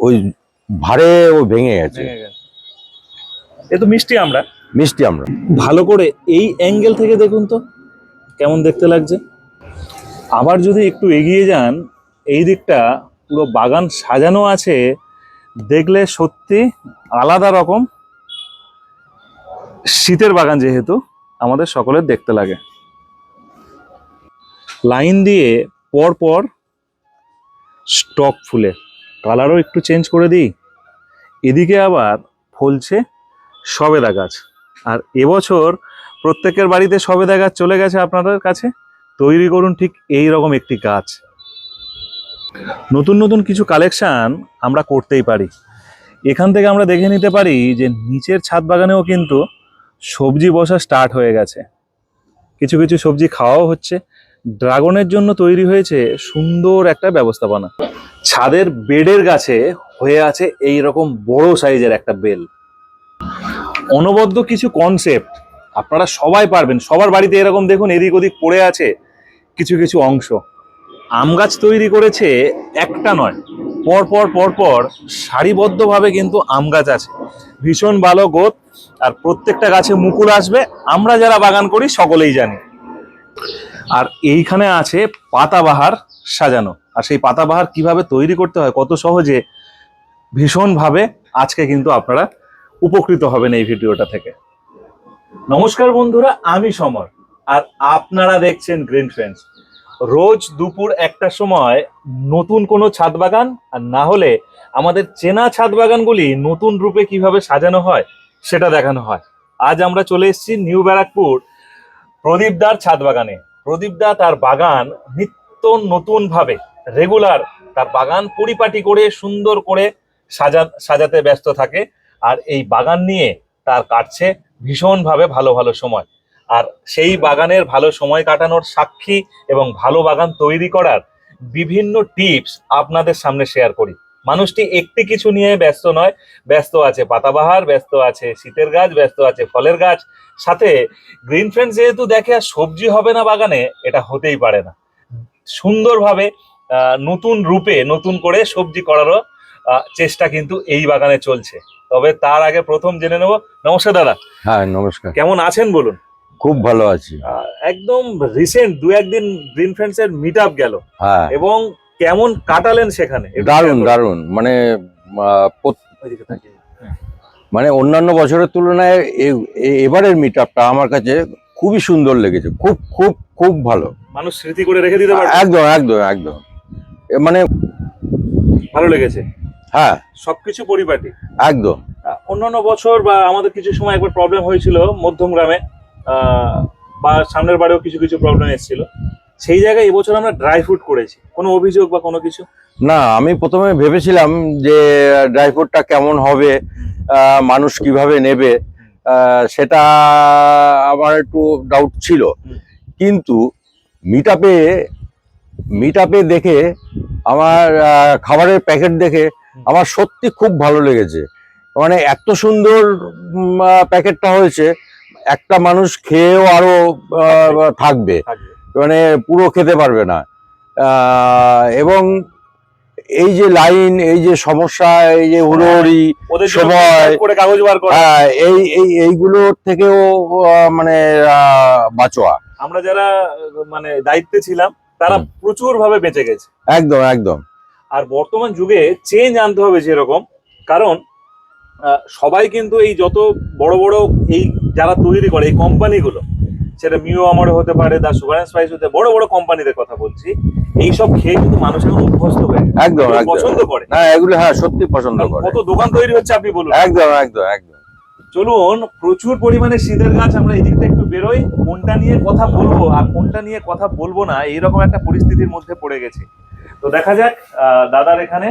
ওই ভারে ও ভেঙে গেছে। এ তো মিষ্টি আমরা। মিষ্টি আমরা। ভালো করে এই অ্যাঙ্গেল থেকে দেখুন তো কেমন দেখতে লাগছে। আবার যদি একটু এগিয়ে যান এই দিকটা পুরো বাগান সাজানো আছে দেখলে সত্যি আলাদা রকম। শীতের বাগান যেহেতু আমাদের সকলের দেখতে লাগে। লাইন দিয়ে পর পর স্টক ফুলের কালারও একটু চেঞ্জ করে দিই। এদিকে আবার ফলছে সবেদা গাছ। আর এবছর প্রত্যেকের বাড়িতে সবেদা গাছ চলে গেছে আপনাদের কাছে? তৈরি করুন ঠিক এই রকম একটি গাছ। নতুন নতুন কিছু কালেকশান আমরা করতেই পারি। এখান থেকে আমরা দেখে নিতে পারি যে নিচের ছাদ বাগানেও কিন্তু সবজি বসা স্টার্ট হয়ে গেছে। কিছু কিছু সবজি খাওয়াও হচ্ছে। ড্রাগনের জন্য তৈরি হয়েছে সুন্দর একটা ব্যবস্থাপনা। ছাদের বেডের গাছে হয়ে আছে এই রকম বড় সাইজের একটা বেল। অনবদ্য কিছু কনসেপ্ট আপনারা সবাই পারবেন। সবার বাড়িতে এরকম দেখুন, এদিক ওদিক পড়ে আছে কিছু কিছু অংশ। আম গাছ তৈরি করেছে একটা নয়, পর পর পর পর সারিবদ্ধভাবে কিন্তু আম গাছ আছে। ভীষণ ভালো গোত আর প্রত্যেকটা গাছে মুকুল আসবে। আমরা যারা বাগান করি, সকলেই জানি। আর এইখানে আছে পাতাবাহার সাজানো। আর সেই পাতাবাহার কীভাবে তৈরি করতে হয়, কত সহজে, ভীষণভাবে আজকে কিন্তু আপনারা উপকৃত হবেন এই ভিডিওটা থেকে। নমস্কার বন্ধুরা, আমি সমর। আর আপনারা দেখছেন গ্রিন ফ্রেন্ডস রোজ দুপুর একটার সময় নতুন কোনো ছাদ বাগান, আর না হলে আমাদের চেনা ছাদ বাগানগুলি নতুন রূপে কীভাবে সাজানো হয়, সেটা দেখানো হয়। আজ আমরা চলে এসেছি নিউ ব্যারাকপুর প্রদীপদার ছাদ বাগানে। প্রদীপদা তার বাগান নিত্য নতুন ভাবে রেগুলার তার বাগান পরিপাটি করে, সুন্দর করে সাজা, সাজাতে ব্যস্ত থাকে আর এই বাগান নিয়ে তার কাটছে ভীষণভাবে ভালো ভালো সময়। আর সেই বাগানের ভালো সময় কাটানোর সাক্ষী এবং ভালো বাগান তৈরি করার বিভিন্ন টিপস আপনাদের সামনে শেয়ার করি। মানুষটি একটি কিছু নিয়ে ব্যস্ত নয় ব্যস্ত আছে পাতাবাহার ব্যস্ত আছে শীতের গাছ ব্যস্ত আছে ফলের গাছ। সাথে গ্রিন ফ্রেন্ড যেহেতু দেখে আর সবজি হবে না বাগানে এটা হতেই পারে না। সুন্দরভাবে নতুন রূপে নতুন করে সবজি করারও চেষ্টা কিন্তু এই বাগানে চলছে। তবে তার আগে প্রথম জেনে নেব। নমস্কার দাদা। হ্যাঁ নমস্কার। কেমন আছেন বলুন? খুব ভালো আছি। একদম রিসেন্ট দু একদিন গ্রিন ফ্রেন্ডস এর মিট আপ গেল। হ্যাঁ। এবং কেমন কাটালেন সেখানে? দারুণ দারুণ। মানে। মানে অন্যান্য বছরের তুলনায় এবারের মিট আপটা আমার কাছে খুবই সুন্দর লেগেছে। খুব খুব খুব ভালো। মানুষ স্মৃতি করে রেখে দিতে পারবে। একদম একদম একদম। মানে ভালো লেগেছে। হ্যাঁ। সবকিছু পরিপাটি। একদম। অন্যান্য বছর বা আমাদের কিছু সময় একবার প্রবলেম হয়েছিল মধ্যম গ্রামে বা সামনের বাড়িও কিছু কিছু প্রবলেম এসেছিল। সেই জায়গায় এবছর আমরা ড্রাই ফ্রুট করেছি। কোনো অভিযোগ বা কোনো কিছু? না আমি প্রথমে ভেবেছিলাম যে ড্রাই ফ্রুটটা কেমন হবে মানুষ কীভাবে নেবে সেটা আমার একটু ডাউট ছিল। কিন্তু মিট আপে মিট আপে দেখে আমার খাবারের প্যাকেট দেখে আমার সত্যি খুব ভালো লেগেছে। মানে এত সুন্দর প্যাকেটটা হয়েছে একটা মানুষ খেয়েও আরও থাকবে। থাকবে। মানে পুরো খেতে পারবে না। এবং এই যে লাইন এই যে সমস্যা এই যে হুড়োহুড়ি ওদের জন্য সময়- করে কাগজ বার করা। হ্যাঁ, এই এই এইগুলোর থেকেও মানে বাঁচোয়া। আমরা যারা মানে দায়িত্বে ছিলাম তারা। প্রচুর ভাবে বেঁচে গেছে। একদম একদম। আর বর্তমান যুগে চেঞ্জ আনতে হবে যেরকম কারণ সবাই কিন্তু এই যত বড় বড় এই যারা তৈরি করে এই কোম্পানিগুলো সেটা মিও আমারও হতে পারে দা সুগার স্পাইস হতে বড় বড় কোম্পানিদের কথা বলছি। এই সব খেয়ে কিন্তু মানুষ এখন অভ্যস্ত হয়ে একদম পছন্দ করে। হ্যাঁ এগুলো হ্যাঁ সত্যি পছন্দ করে। কত দোকান তৈরি হচ্ছে আপনি বলুন। একদম একদম একদম। চলুন প্রচুর পরিমাণে শীতের গাছ আমরা এই দিকটা একটু বেরোই কোনটা নিয়ে কথা বলব আর কোনটা নিয়ে কথা বলব না এইরকম একটা পরিস্থিতির মধ্যে পড়ে গেছে। তো দেখা যাক আহ, দাদার এখানে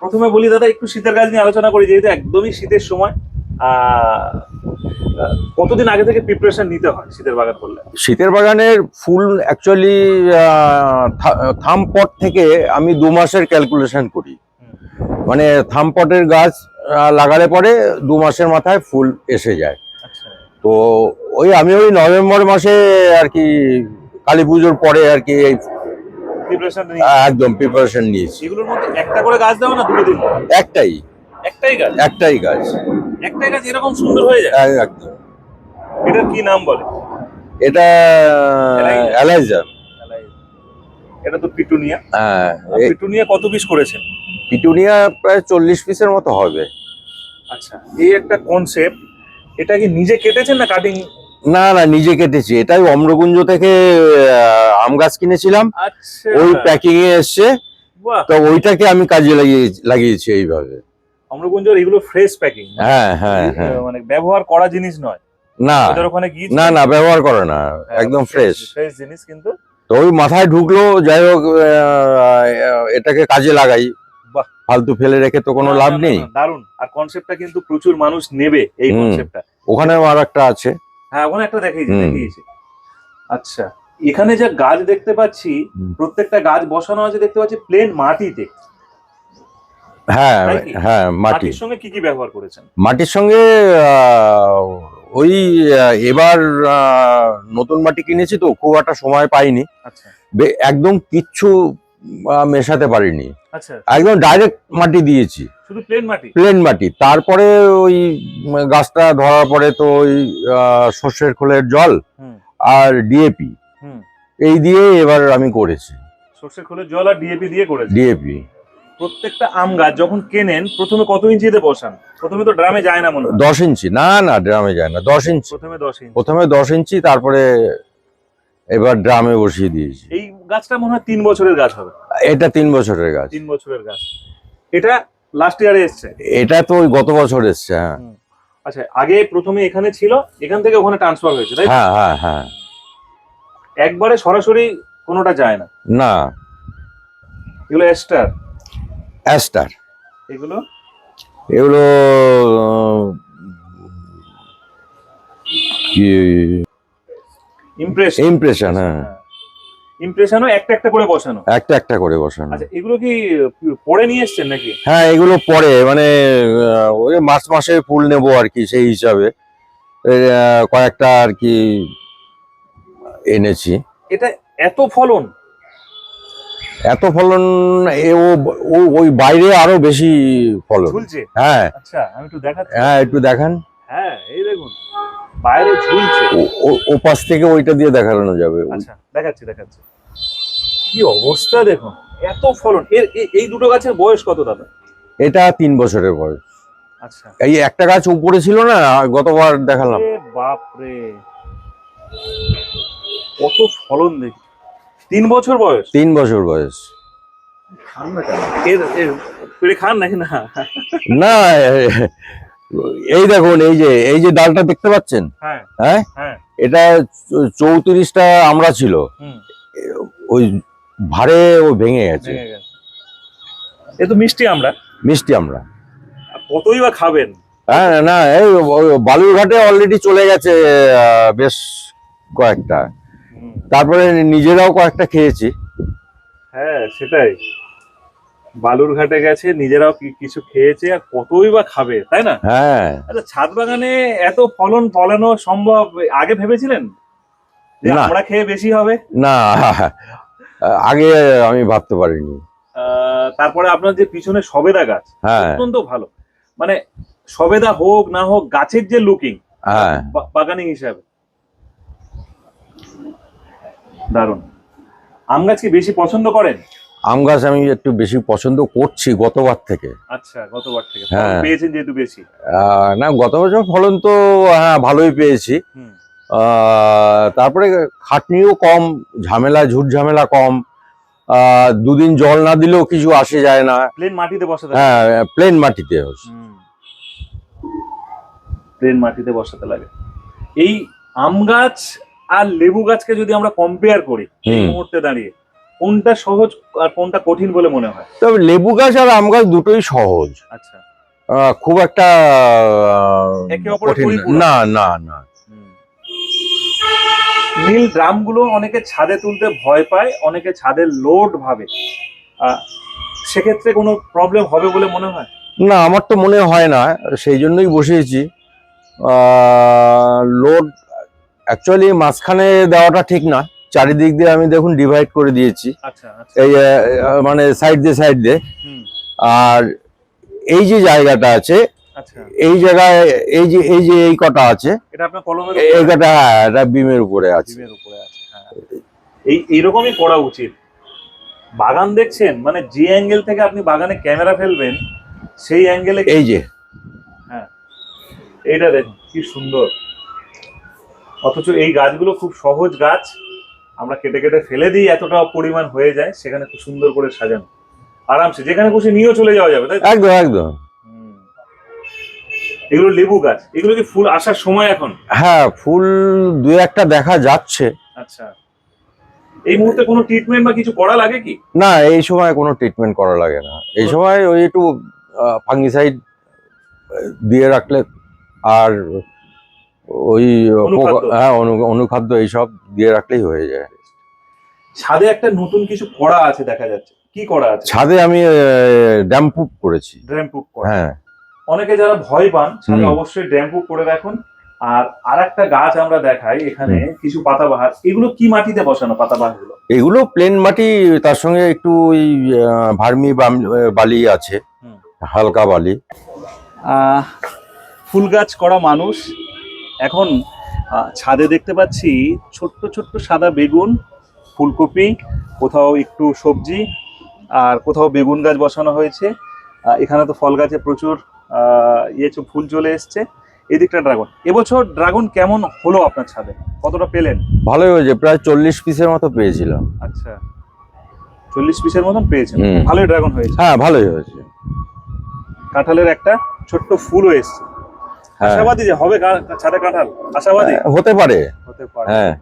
প্রথমে বলি দাদা একটু শীতের গাছ নিয়ে আলোচনা করি যেহেতু একদমই শীতের সময়। কতদিন আগে থেকে প্রিপারেশন নিতে হয় শীতের বাগান করলে? শীতের বাগানের ফুল অ্যাকচুয়ালি থামপট থেকে আমি দু মাসের ক্যালকুলেশন করি। মানে থামপটের গাছ লাগালে পরে দু মাসের মাথায় ফুল এসে যায়। আচ্ছা। তো ওই আমি ওই নভেম্বর মাসে আর কি কালী পুজোর পরে আর কি এই একদম প্রিপারেশন নিয়েছি। এগুলোর মধ্যে একটা করে গাছ দেওয়া না দুটো দিন একটাই। একটাই গাছ? একটাই গাছ। একটাই গাছ এরকম সুন্দর হয়ে যায়। এক- একদম। এটার কি নাম বলে? এটা? অ্যালাইজা এটা তো পিটুনিয়া। হ্যাঁ পিটুনিয়া কত পিস করেছেন পিটুনিয়া প্রায় চল্লিশ পিসের মতো হবে। আচ্ছা এই একটা কনসেপ্ট এটা কি নিজে কেটেছেন না কাটিং না না নিজে কেটেছি। এটাই অম্রকুঞ্জ থেকে আম গাছ কিনেছিলাম। আচ্ছা। ওই প্যাকিং এ এসছে তো ওইটাকে আমি কাজে লাগিয়ে লাগিয়েছি এইভাবে। অম্রকুঞ্জর এগুলো ফ্রেশ প্যাকিং হ্যাঁ হ্যাঁ হ্যাঁ। মানে ব্যবহার করা জিনিস নয়। না ওখানে গিয়ে না না ব্যবহার করে না। একদম ফ্রেশ ফ্রেশ জিনিস কিন্তু। তো ওই মাথায় ঢুকলো যাই হোক এটাকে কাজে লাগাই। বাহ। ফালতু ফেলে রেখে তো কোনো লাভ নেই। দারুণ আর কনসেপ্টটা কিন্তু প্রচুর মানুষ নেবে এই কনসেপ্টটা ওখানেও আর একটা আছে। হ্যাঁ ওখানে একটা দেখিয়েছি। দেখিয়েছি। আচ্ছা এখানে যে গাছ দেখতে পাচ্ছি প্রত্যেকটা গাছ বসানো আছে দেখতে পাচ্ছি প্লেন মাটিতে। হ্যাঁ হ্যাঁ মাটির সঙ্গে কি কি ব্যবহার করেছেন? মাটির সঙ্গে ওই এবার নতুন মাটি কিনেছি তো খুব একটা সময় পাইনি। আচ্ছা। একদম কিচ্ছু মেশাতে পারিনি। আচ্ছা। একদম ডাইরেক্ট মাটি দিয়েছি। প্লেন মাটি? তারপরে ওই গাছটা ধরার পরে তো ওই সর্ষের খোলের জল আর ডিএপি এই দিয়ে এবার আমি করেছি। সর্ষের খোলের জল আর ডিএপি দিয়ে করেছে ডিএপি প্রত্যেকটা আম গাছ যখন কেনেন প্রথমে কত ইঞ্চিতে বসান? প্রথমে তো ড্রামে যায় না মনে হয়। দশ ইঞ্চি। না না ড্রামে যায় না। দশ ইঞ্চি। প্রথমে দশ ইঞ্চি। প্রথমে দশ ইঞ্চি তারপরে এবার ড্রামে বসিয়ে দিয়েছি। এই গাছটা মনে হয় তিন বছরের গাছ হবে। এটা তিন বছরের গাছ। তিন বছরের গাছ। এটা লাস্ট ইয়ারে এসছে? এটা তো ওই গত বছর এসছে হ্যাঁ। আচ্ছা আগে প্রথমে এখানে ছিল এখান থেকে ওখানে ট্রান্সফার হয়েছে তাই? হ্যাঁ হ্যাঁ হ্যাঁ। একবারে সরাসরি কোনোটা যায় না। না। এগুলো এস্টার। অ্যাস্টার এগুলো? এগুলো কি? ইমপ্রেস ইমপ্রেশন হ্যাঁ। ইমপ্রেশনও একটা একটা করে বসানো। একটা একটা করে বসানো। আচ্ছা এগুলো কি পড়ে নিয়ে এসছেন নাকি? হ্যাঁ এগুলো পরে মানে ওই মাস মাসে ফুল নেব আর কি সেই হিসাবে। কয়েকটা আর কি এনেছি। এটা এত ফলন? এত ফলন এ ও ওই বাইরে আরও বেশি ফলন। হ্যাঁ। আচ্ছা আমি একটু দেখাচ্ছি। হ্যাঁ একটু দেখান। হ্যাঁ এই দেখুন বাইরে ঝুলছে। ও- পাশ থেকে ওইটা দিয়ে দেখানো যাবে। আচ্ছা দেখাচ্ছি দেখাচ্ছি। কি অবস্থা দেখুন এত ফলন। এর এই দুটো গাছের বয়স কত দাদা? এটা তিন বছরের বয়স। আচ্ছা। এই একটা গাছ উপরে ছিল না গতবার দেখালাম। এ বাপ রে কত ফলন দেখি। তিন বছর বয়স? তিন বছর বয়স। খান না নাকি না? না এই দেখুন এই যে এই যে ডালটা দেখতে পাচ্ছেন? হ্যাঁ হ্যাঁ? হ্যাঁ। এটা চৌত্রিশটা আমরা ছিল। ওই ভারে ও ভেঙে গেছে। ভেঙে গেছে। এ তো মিষ্টি আমরা। মিষ্টি আমরা। কতই বা খাবেন? হ্যাঁ না এই বালুরঘাটে অলরেডি চলে গেছে বেশ কয়েকটা। তারপরে নিজেরাও কয়েকটা খেয়েছি। হ্যাঁ সেটাই। বালুরঘাটে গেছে নিজেরাও কিছু খেয়েছে আর কতই বা খাবে তাই না? হ্যাঁ। আচ্ছা ছাদ বাগানে এত ফলন ফলানো সম্ভব আগে ভেবেছিলেন? আমরা খেয়ে বেশি হবে? না আগে আমি ভাবতে পারিনি। তারপরে আপনার যে পিছনে সবেদা গাছ হ্যাঁ। অত্যন্ত ভালো। মানে সবেদা হোক না হোক গাছের যে লুকিং হ্যাঁ। বাগানি হিসাবে। দারুণ। আম গাছ কি বেশি পছন্দ করেন? আম গাছ আমি একটু বেশি পছন্দ করছি গতবার থেকে। আচ্ছা গতবার থেকে। হ্যাঁ। পেয়েছেন যেহেতু বেশি? না গত বছর ফলন তো হ্যাঁ ভালোই পেয়েছি। তারপরে খাটনিও কম ঝামেলা ঝুট ঝামেলা কম। দুদিন জল না দিলেও কিছু আসে যায় না। প্লেন মাটিতে বসাতে হ্যাঁ প্লেন মাটিতে প্লেন মাটিতে বসাতে লাগে। এই আম গাছ আর লেবু গাছকে যদি আমরা কম্পেয়ার করি এই মুহূর্তে দাঁড়িয়ে কোনটা সহজ আর কোনটা কঠিন বলে মনে হয়? তবে লেবু গাছ আর আম গাছ দুটোই সহজ। আচ্ছা। খুব একটা কঠিন না। না না নীল ড্রামগুলো অনেকে ছাদে তুলতে ভয় পায় অনেকে ছাদের লোড ভাবে। সেক্ষেত্রে কোনো প্রবলেম হবে বলে মনে হয়? না আমার তো মনে হয় না সেই জন্যই বসিয়েছি। লোড অ্যাকচুয়ালি মাঝখানে দেওয়াটা ঠিক না। চারিদিক দিয়ে আমি দেখুন ডিভাইড করে দিয়েছি। আচ্ছা আচ্ছা। এই মানে সাইড দিয়ে সাইড দিয়ে। আর এই যে জায়গাটা আছে আচ্ছা। এই জায়গায় এই যে এই যে এই কটা আছে এই কটা হ্যাঁ এটা বিমের উপরে আছে। ডিমের উপরে আছে হ্যাঁ। এই এইরকমই করা উচিত। বাগান দেখছেন মানে যে অ্যাঙ্গেল থেকে আপনি বাগানে ক্যামেরা ফেলবেন সেই অ্যাঙ্গেলে এই যে। হ্যাঁ। এইটা দেখুন কি সুন্দর। অথচ এই গাছগুলো খুব সহজ গাছ। আমরা কেটে কেটে ফেলে দিই এতটা পরিমাণ হয়ে যায় সেখানে খুব সুন্দর করে সাজানো। আরামসে যেখানে খুশি নিয়েও চলে যাওয়া যাবে তাই একদম একদম। এগুলো লেবু গাছ এগুলো কি ফুল আসার সময় এখন? হ্যাঁ ফুল দু একটা দেখা যাচ্ছে। আচ্ছা। এই মুহূর্তে কোনো ট্রিটমেন্ট বা কিছু করা লাগে কি? না এই সময় কোনো ট্রিটমেন্ট করা লাগে না। এই সময় ওই একটু ফাঙ্গিসাইড দিয়ে রাখলে আর ওই। হ্যাঁ অনু- অনুখাদ্য এইসব দিয়ে রাখলেই হয়ে যায়। ছাদে একটা নতুন কিছু করা আছে দেখা যাচ্ছে। কি করা আছে? ছাদে আমি ড্যাম প্রুফ করেছি। ড্যাম প্রুফ হ্যাঁ। অনেকে যারা ভয় পান ছাদে অবশ্যই ড্যাম প্রুফ করে রাখুন। আর আরেকটা গাছ আমরা দেখাই এখানে কিছু পাতাবাহার। এগুলো কি মাটিতে বসানো পাতাবাহারগুলো এগুলো প্লেন মাটি তার সঙ্গে একটু ওই ভার্মি বালি আছে। হালকা বালি। ফুল গাছ করা মানুষ। এখন ছাদে দেখতে পাচ্ছি ছোট্ট ছোট্ট সাদা বেগুন ফুলকপি কোথাও একটু সবজি আর কোথাও বেগুন গাছ বসানো হয়েছে। এখানে তো ফল গাছে প্রচুর ইয়ে ফুল চলে এসছে। এদিকটা ড্রাগন। এবছর ড্রাগন কেমন হলো আপনার ছাদে? কতটা পেলেন? ভালোই হয়েছে প্রায় চল্লিশ পিসের মতো পেয়েছিলাম। আচ্ছা। চল্লিশ পিসের মতন পেয়েছেন। ভালোই ড্রাগন হয়েছে। হ্যাঁ ভালোই হয়েছে। কাঁঠালের একটা ছোট্ট ফুলও এসছে। আশাবাদী যে হবে ছাদে কাঁঠাল? আশাবাদী? হতে পারে। হতে পারে। হ্যাঁ।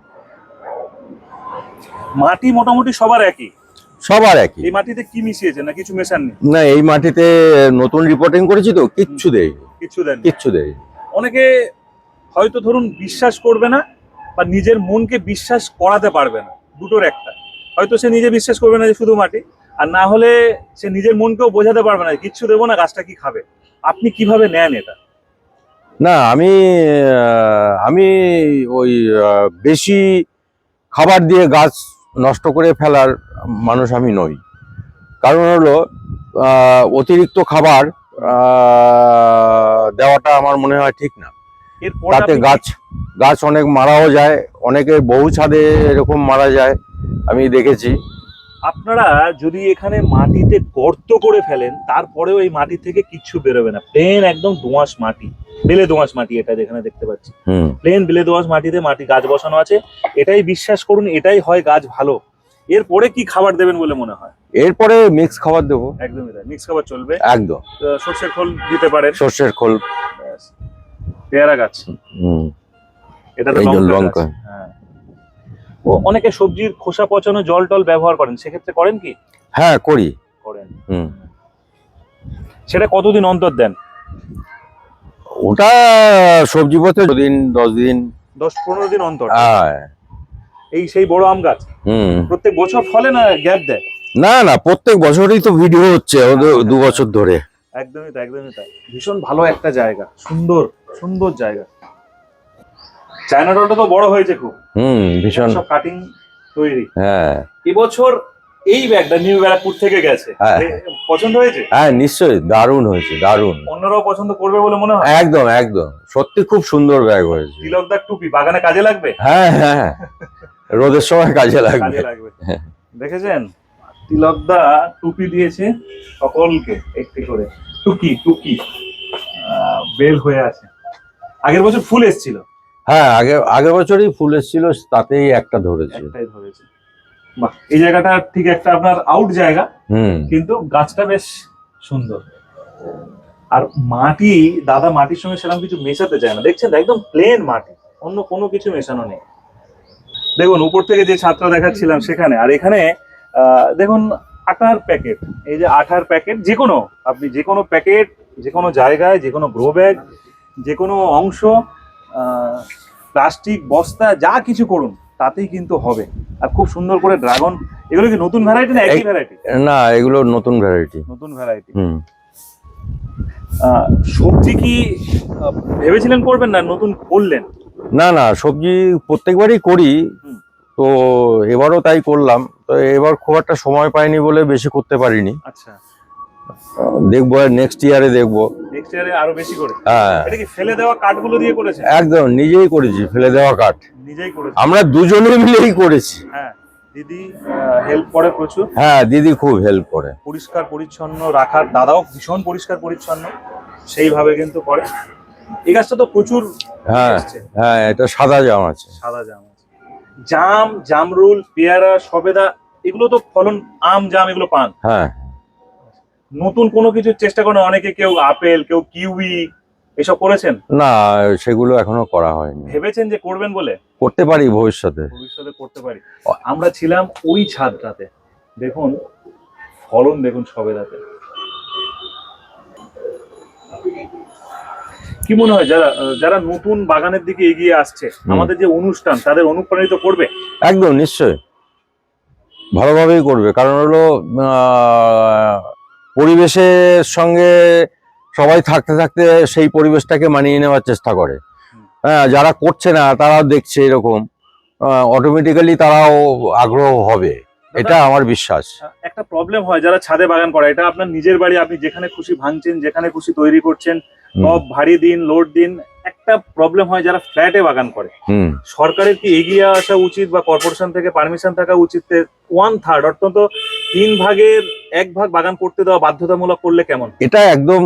মাটি মোটামুটি সবার একই? সবার একই। এই মাটিতে কি মিশিয়েছেন না কিছু মেশাননি? না এই মাটিতে নতুন রিপোর্টিং করেছি তো কিচ্ছু দেই কিছু দেন কিচ্ছু দেই অনেকে হয়তো ধরুন বিশ্বাস করবে না বা নিজের মনকে বিশ্বাস করাতে পারবে না দুটোর একটা। হয়তো সে নিজে বিশ্বাস করবে না যে শুধু মাটি আর না হলে সে নিজের মনকেও বোঝাতে পারবে না কিচ্ছু দেবো না গাছটা কি খাবে। আপনি কীভাবে নেন এটা? না আমি আমি ওই বেশি খাবার দিয়ে গাছ নষ্ট করে ফেলার মানুষ আমি নই। কারণ হলো অতিরিক্ত খাবার দেওয়াটা আমার মনে হয় ঠিক না। তাতে গাছ গাছ অনেক মারাও যায় অনেকে বহু ছাদে এরকম মারা যায় আমি দেখেছি। আপনারা যদি এখানে মাটিতে গর্ত করে ফেলেন তারপরেও এই মাটি থেকে কিচ্ছু বেরোবে না। প্লেন একদম দোঁয়াশ মাটি। বেলে দোঁয়াশ মাটি এটা যেখানে দেখতে পাচ্ছি। হুম। প্লেন বেলে দোআঁশ মাটিতে মাটি গাছ বসানো আছে। এটাই বিশ্বাস করুন এটাই হয় গাছ ভালো। এরপরে কি খাবার দেবেন বলে মনে হয়? এরপরে মিক্স খাবার দেবো। একদমই তাই মিক্স খাবার চলবে। একদম। সর্ষের খোল দিতে পারেন। সর্ষের খোল। পেয়ারা গাছ। হুম। এটা তো লঙ্কা। হ্যাঁ। ও অনেকে সবজির খোসা পচানো জল টল ব্যবহার করেন সেক্ষেত্রে করেন কি? হ্যাঁ করি। করেন। হুম। সেটা কতদিন অন্তর দেন? ওটা সবজি পথে দিন দশ দিন দশ পনেরো দিন অন্তর। হ্যাঁ। এই সেই বড় আম গাছ। হুম। প্রত্যেক বছর ফলে না গ্যাপ দেয়? না না প্রত্যেক বছরই তো ভিডিও হচ্ছে ওদের দু বছর ধরে। একদমই তাই একদমই তাই। ভীষণ ভালো একটা জায়গা সুন্দর সুন্দর জায়গা। চায়না ডলটা তো বড় হয়েছে খুব। হুম ভীষণ। সব কাটিং তৈরি। হ্যাঁ। এবছর এই ব্যাগটা নিউ ব্যারাকপুর থেকে গেছে। হ্যাঁ। পছন্দ হয়েছে? হ্যাঁ নিশ্চয়ই দারুণ হয়েছে দারুণ। অন্যরাও পছন্দ করবে বলে মনে হয়? একদম একদম। সত্যি খুব সুন্দর ব্যাগ হয়েছে। তিলকদার টুপি বাগানে কাজে লাগবে? হ্যাঁ হ্যাঁ রোদের সময় কাজে লাগবে। দেখেছেন? তিলকদা টুপি দিয়েছে সকলকে একটি করে। টুকি টুকি। বেল হয়ে আছে। আগের বছর ফুল এসেছিল। হ্যাঁ আগে আগের বছরই ফুল এসেছিল তাতেই একটা ধরেছে। একটাই ধরেছে। এই জায়গাটা ঠিক একটা আপনার আউট জায়গা কিন্তু গাছটা বেশ সুন্দর। আর মাটি দাদা মাটির সঙ্গে সেরকম কিছু মেশাতে চায় না। দেখছেন একদম প্লেন মাটি অন্য কোনো কিছু মেশানো নেই। দেখুন উপর থেকে যে ছাত্র দেখাচ্ছিলাম সেখানে আর এখানে দেখুন আটার প্যাকেট। এই যে আঠার প্যাকেট যে কোনো আপনি যে কোনো প্যাকেট যে কোনো জায়গায় যে কোনো গ্রো ব্যাগ যে কোনো অংশ প্লাস্টিক বস্তা যা কিছু করুন তাতেই কিন্তু হবে। আর খুব সুন্দর করে ড্রাগন এগুলো কি নতুন ভ্যারাইটি না একই ভ্যারাইটি না এগুলো নতুন ভ্যারাইটি নতুন ভ্যারাইটি হুম। সবজি কি ভেবেছিলেন করবেন না নতুন করলেন? না না সবজি প্রত্যেকবারই করি। তো এবারও তাই করলাম। তো এবার খুব একটা সময় পাইনি বলে বেশি করতে পারিনি। আচ্ছা। দেখব নেক্সট ইয়ারে দেখব। নেক্সট ইয়ারে আরও বেশি করে? হ্যাঁ। এটা কি ফেলে দেওয়া কাঠগুলো দিয়ে করেছেন? একদম নিজেই করেছি ফেলে দেওয়া কাঠ। নিজেই করেছেন? আমরা দুজনে মিলেই করেছি। হ্যাঁ দিদি হেল্প করে প্রচুর। হ্যাঁ দিদি খুব হেল্প করে। পরিষ্কার পরিচ্ছন্ন রাখার দাদাও ভীষণ পরিষ্কার পরিচ্ছন্ন সেইভাবে কিন্তু করে। এই গাছটা তো প্রচুর হ্যাঁ হ্যাঁ এটা সাদা জাম আছে। সাদা জাম আছে। জাম জামরুল পেয়ারা সবেদা এগুলো তো ফলন আম জাম এগুলো পান। হ্যাঁ। নতুন কোনো কিছুর চেষ্টা করেন অনেকে কেউ আপেল কেউ কিউই এসব করেছেন? না সেগুলো এখনও করা হয়নি। ভেবেছেন যে করবেন বলে? করতে পারি ভবিষ্যতে। ভবিষ্যতে করতে পারি। আমরা ছিলাম ওই ছাদটাতে। দেখুন ফলন দেখুন সবেদাতে কি মনে হয় যারা যারা নতুন বাগানের দিকে এগিয়ে আসছে আমাদের যে অনুষ্ঠান তাদের অনুপ্রাণিত করবে? একদম নিশ্চয় ভালোভাবেই করবে। কারণ হলো পরিবেশের সঙ্গে সবাই থাকতে থাকতে সেই পরিবেশটাকে মানিয়ে নেওয়ার চেষ্টা করে। হ্যাঁ যারা করছে না তারাও দেখছে এরকম। অটোমেটিক্যালি তারাও আগ্রহ হবে। এটা আমার বিশ্বাস। একটা প্রবলেম হয় যারা ছাদে বাগান করে এটা আপনার নিজের বাড়ি আপনি যেখানে খুশি ভাঙছেন যেখানে খুশি তৈরি করছেন সব ভারী দিন লোড দিন একটা প্রবলেম হয় যারা ফ্ল্যাটে বাগান করে। হুম। সরকারের কি এগিয়ে আসা উচিত বা কর্পোরেশন থেকে পারমিশন থাকা উচিত? ওয়ান থার্ড অর্থাৎ তিন ভাগের এক ভাগ বাগান করতে দেওয়া বাধ্যতামূলক করলে কেমন? এটা একদম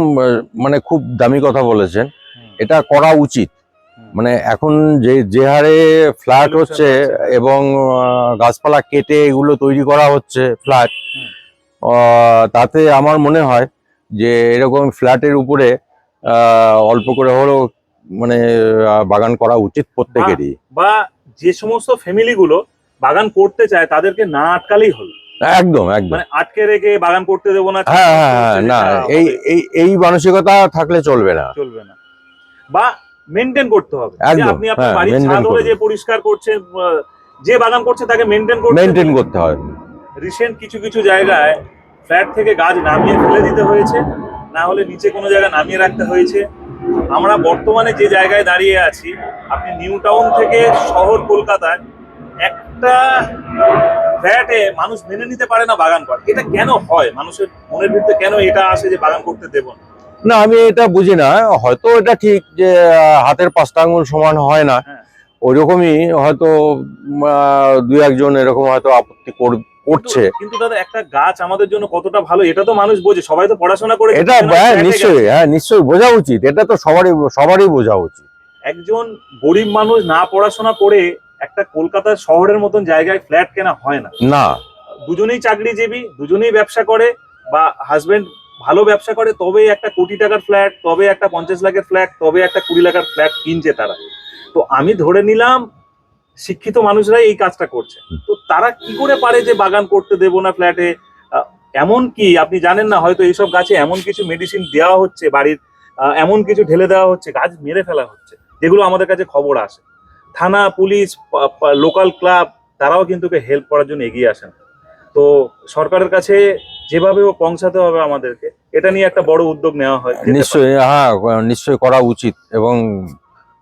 মানে খুব দামি কথা বলেছেন। এটা করা উচিত। মানে এখন যে যে হারে ফ্ল্যাট হচ্ছে হচ্ছে। এবং গাছপালা কেটে এগুলো তৈরি করা হচ্ছে ফ্ল্যাট তাতে আমার মনে হয় যে এরকম ফ্ল্যাটের উপরে অল্প করে হলেও মানে বাগান করা উচিত প্রত্যেকেরই। বা যে সমস্ত ফ্যামিলি গুলো বাগান করতে চায় তাদেরকে না আটকালেই হলো। একদম একদম। মানে আটকে রেখে বাগান করতে দেবো না হ্যাঁ হ্যাঁ হ্যাঁ না এই এই এই মানসিকতা থাকলে চলবে না। চলবে না। বা মেনটেন করতে হবে। আপনি আপনার হ্যাঁ, বাড়ির ছাদ হলে যে পরিষ্কার করছে আহ, যে বাগান করছে তাকে মেনটেন করতে মেনটেন করতে হয়। রিসেন্ট কিছু কিছু জায়গায় ফ্ল্যাট থেকে গাছ নামিয়ে ফেলে দিতে হয়েছে না হলে নিচে কোনো জায়গায় নামিয়ে রাখতে হয়েছে। আমরা বর্তমানে যে জায়গায় দাঁড়িয়ে আছি আপনি নিউ টাউন থেকে শহর কলকাতায় একটা ফ্ল্যাটে মানুষ মেনে নিতে পারে না বাগান করা এটা কেন হয়? মানুষের মনের ভিতরে কেন এটা আসে যে বাগান করতে দেব না? আমি এটা বুঝি না। হয়তো এটা ঠিক যে হাতের পাঁচটা আঙুল সমান হয় না। হ্যাঁ। ওইরকমই হয়তো দুই একজন এরকম হয়তো আপত্তি করছে কিন্তু- দাদা একটা গাছ আমাদের জন্য কতটা ভালো এটা তো মানুষ বোঝে সবাই তো পড়াশোনা করে এটা হ্যাঁ নিশ্চয়ই হ্যাঁ নিশ্চয়ই বোঝা উচিত এটা তো সবারই সবারই বোঝা উচিত। একজন গরিব মানুষ না পড়াশোনা করে একটা কলকাতার শহরের মতন জায়গায় ফ্ল্যাট কেনা হয় না। না। দুজনেই চাকরিজীবী দুজনেই ব্যবসা করে বা হাজবেন্ড ভালো ব্যবসা করে তবে একটা কোটি টাকার ফ্ল্যাট তবে একটা পঞ্চাশ লাখের ফ্ল্যাট তবে একটা কুড়ি লাখের ফ্ল্যাট কিনছে তারা। তো আমি ধরে নিলাম শিক্ষিত মানুষরাই এই কাজটা করছে। তো তারা কি করে পারে যে বাগান করতে দেবো না ফ্ল্যাটে এমন কি আপনি জানেন না হয়তো এইসব গাছে এমন কিছু মেডিসিন দেওয়া হচ্ছে বাড়ির এমন কিছু ঢেলে দেওয়া হচ্ছে গাছ মেরে ফেলা হচ্ছে যেগুলো আমাদের কাছে খবর আসে। থানা পুলিশ লোকাল ক্লাব তারাও কিন্তু হেল্প করার জন্য এগিয়ে আসেন। তো সরকারের কাছে যেভাবে ও পৌঁছাতে হবে আমাদেরকে এটা নিয়ে একটা বড় উদ্যোগ নেওয়া হয়। নিশ্চয়ই হ্যাঁ নিশ্চয়ই করা উচিত এবং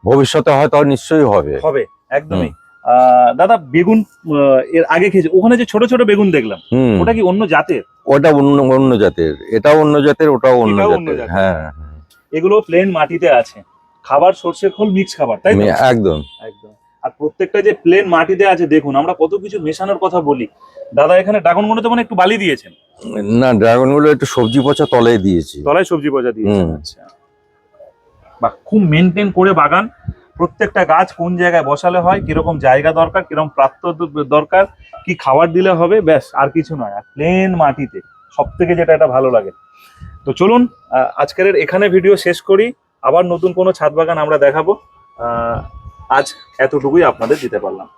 ভবিষ্যতে হয়তো নিশ্চয়ই হবে। হবে একদমই। দাদা বেগুন এর আগে খেয়েছে। ওখানে যে ছোট ছোট বেগুন দেখলাম ওটা কি অন্য জাতের? ওটা অন্য অন্য জাতের। এটাও অন্য জাতের ওটাও অন্য জাতের। জাতের। হ্যাঁ এগুলো প্লেন মাটিতে আছে। খাবার সর্ষের খোল মিক্স খাবার তাই একদম। একদম। আর প্রত্যেকটা যে প্লেন মাটিতে আছে দেখুন আমরা কত কিছু মেশানোর কথা বলি। দাদা এখানে ড্রাগন গুলোতে মানে একটু বালি দিয়েছেন। না ড্রাগনগুলো একটু সবজি পচা তলায় দিয়েছি। তলায় সবজি পচা দিয়েছি আচ্ছা। বা খুব মেনটেন করে বাগান। প্রত্যেকটা গাছ কোন জায়গায় বসালে হয়, কীরকম জায়গা দরকার, কীরকম প্রাপ্ত দরকার, কি খাবার দিলে হবে, ব্যাস, আর কিছু নয়, আর প্লেন মাটিতে। সব থেকে যেটা এটা ভালো লাগে। তো চলুন আজকের এখানে ভিডিও শেষ করি। আবার নতুন কোনো ছাদ বাগান আমরা দেখাবো। আজ এতটুকুই আপনাদের দিতে পারলাম।